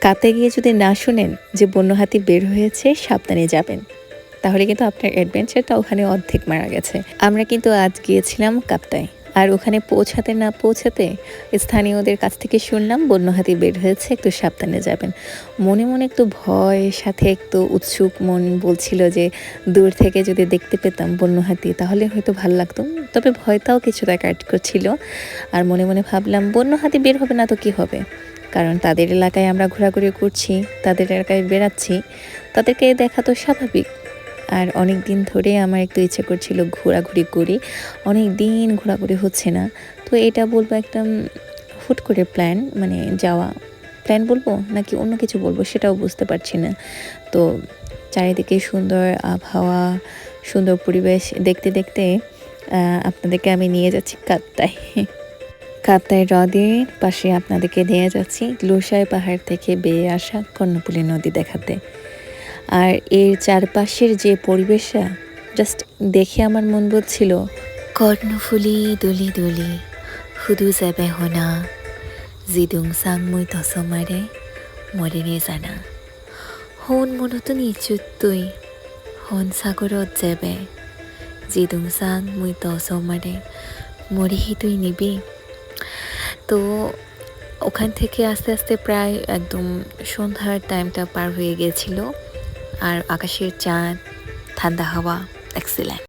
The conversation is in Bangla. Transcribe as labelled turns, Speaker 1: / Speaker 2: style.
Speaker 1: কাতে গিয়ে যদি না শুনেন যে বন্য হাতি বের হয়েছে, সাবধানে যাবেন। তাহলে কিন্তু আপনার অ্যাডভেঞ্চারটা ওখানে অর্ধেক মারা গেছে। আমরা কিন্তু আজ গিয়েছিলাম কাপ্তায় আর ওখানে পৌঁছাতে না পৌঁছাতে স্থানীয়দের কাছ থেকে শুনলাম বন্য হাতি বের হয়েছে, একটু সাবধানে যাবেন। মনে মনে একটু ভয়, সাথে একটু উৎসুক মন বলছিল যে দূর থেকে যদি দেখতে পেতাম বন্য হাতি, তাহলে হয়তো ভালো লাগতো। তবে ভয়টাও কিছুটা কাট করছিল। আর মনে মনে ভাবলাম, বন্য হাতি বের হবে না তো কি হবে? কারণ তাদের এলাকায় আমরা ঘোরাঘুরি করছি, তাদের এলাকায় বেড়াচ্ছি, তাদেরকে দেখা তো স্বাভাবিক। আর অনেক দিন ধরে আমার একটু ইচ্ছে করছিল ঘোরাঘুরি করি, অনেক দিন ঘোরাঘুরি হচ্ছে না। তো এটা বলব একটা হুট করে প্ল্যান মানে যাওয়া। প্ল্যান বলব নাকি অন্য কিছু বলব সেটাও বুঝতে পারছি না। তো চারিদিকে সুন্দর আবহাওয়া, সুন্দর পরিবেশ দেখতে দেখতে আপনাদেরকে আমি নিয়ে যাচ্ছি কাপ্তায় কাপ্তায় হ্রদের পাশে আপনাদেরকে নিয়ে যাচ্ছি গ্লোসাই পাহাড় থেকে বেয়ে আসা কর্ণপুলী নদী দেখাতে। আর এর চারপাশের যে পরিবেশটা জাস্ট দেখে আমার মন বলছিল, কর্ণফুলি দুলি দলি, হুদু যাবে হোনা, জিদুং সাং মুই তসমারে মরিনে জানা। হন মনতো নিচুত্তুই হন সাগরত যাবে, জিদুং সাং মুই তসমারে মরিহি তুই নিবি। তো ওখান থেকে আস্তে আস্তে প্রায় একদম সন্ধ্যার টাইমটা পার হয়ে গিয়েছিল আর আকাশের চাঁদ, ঠান্ডা হাওয়া এক্সিলেন্ট